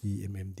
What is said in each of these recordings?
g m m d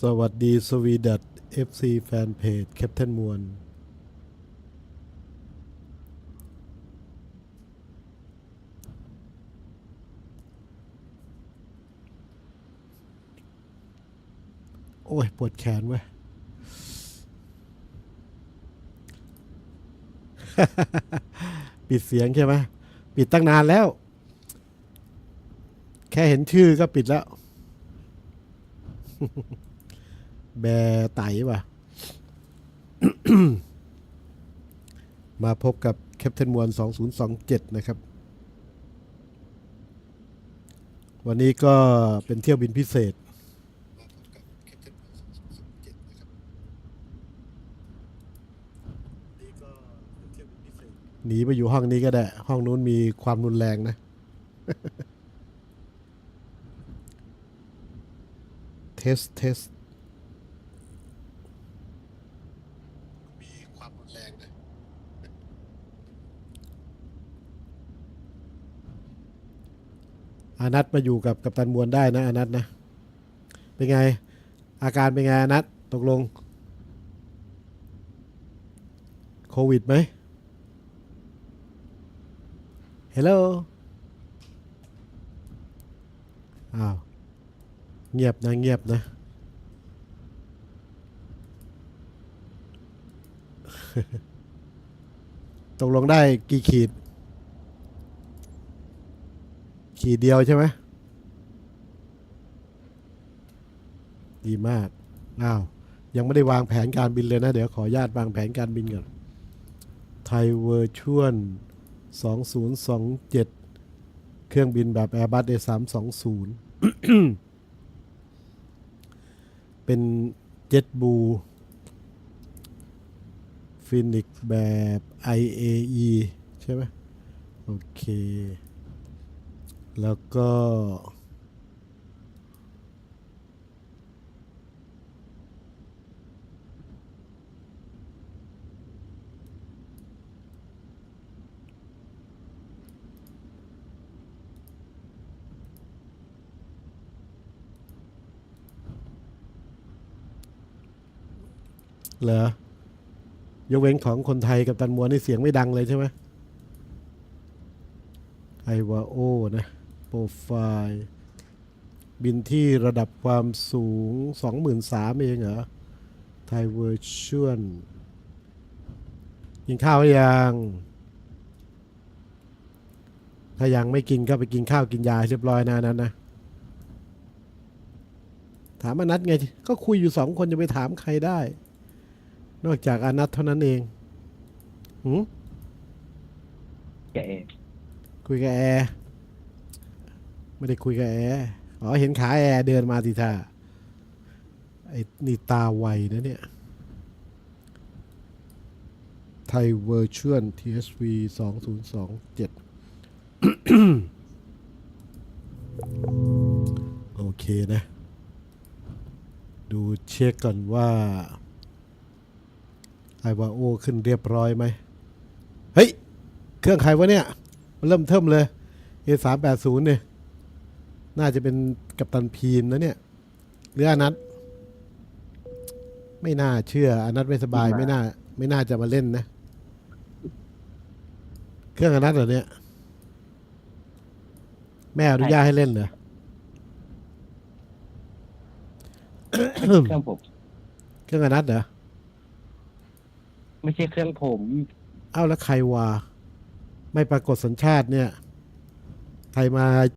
สวัสดีสวีดัต FC แฟนเพจแคปเทนมวลโอ้ย ปวดแขนเว้ย ปิดเสียงใช่ไหมปิดตั้งนานแล้ว แค่เห็นชื่อก็ปิดแล้ว แบร์ไตว่ะ มาพบกับแคปเทนมวล2027 นะครับ วันนี้ก็เป็นเที่ยวบินพิเศษ หนีไปอยู่ห้องนี้ก็ได้ ห้องนู้นมีความรุนแรงนะเทสเทส มีความรุนแรงนะ อานัทมาอยู่กับกัปตันมวลได้นะอานัทนะ เป็นไง อาการเป็นไงอานัทตกลง โควิดไหมเฮลโหลอ้าวเงียบนะเงียบนะตกลงได้กี่ขีด ขีดเดียวใช่ไหมดีมากอ้าวยังไม่ได้วางแผนการบินเลยนะ เดี๋ยวขอญาตวางแผนการบินก่อนไทยเวอร์ชวล2027 เครื่องบินแบบ Airbus A320 เป็นเจ็ตบูฟินิกแบบ IAE ใช่ไหมโอเค แล้วก็ เหรอยกเว้นของคนไทยกับตันมวนี่เสียงไม่ดังเลยใช่ไหมไอวาโอนะ ไฟล์บินที่ระดับความสูง 23,000เองเหรอไทยเวอร์ชวลกินข้าวหรือยัง ถ้ายังไม่กินก็ไปกินข้าวกินยาให้เรียบร้อยนะนั้นนะ ถามอนัทไง ก็คุยอยู่สองคนจะไปถามใครได้ นอกจากอนัทเท่านั้นเองหืมแกเองคุยกับแอร์ ไม่ได้คุยกับแอร์อ๋อเห็นขาแอร์เดินมาทีท่าไอ้นี่ตาไวนะเนี่ยไทยเวอร์ชวล TSV สองศูนย์สองเจ็ดโอเคนะ ดูเช็คก่อนว่าไอวาโอขึ้นเรียบร้อยไหม เฮ้ย เครื่องใครวะเนี่ย มันเริ่มเทิมเลย A สามแปดศูนย์เนี่ย น่าจะเป็นกัปตันพีมนะเนี่ยหรืออนัทไม่น่าเชื่ออนัทไม่สบายไม่น่า ไม่น่าจะมาเล่นนะ เครื่องอนัทเหรอเนี่ย แม่อนุญาตให้เล่นเหรอเครื่องผม เครื่องอนัทเหรอไม่ใช่เครื่องผมเอ้าแล้วใครวาไม่ปรากฏสัญชาติเนี่ย ใครมา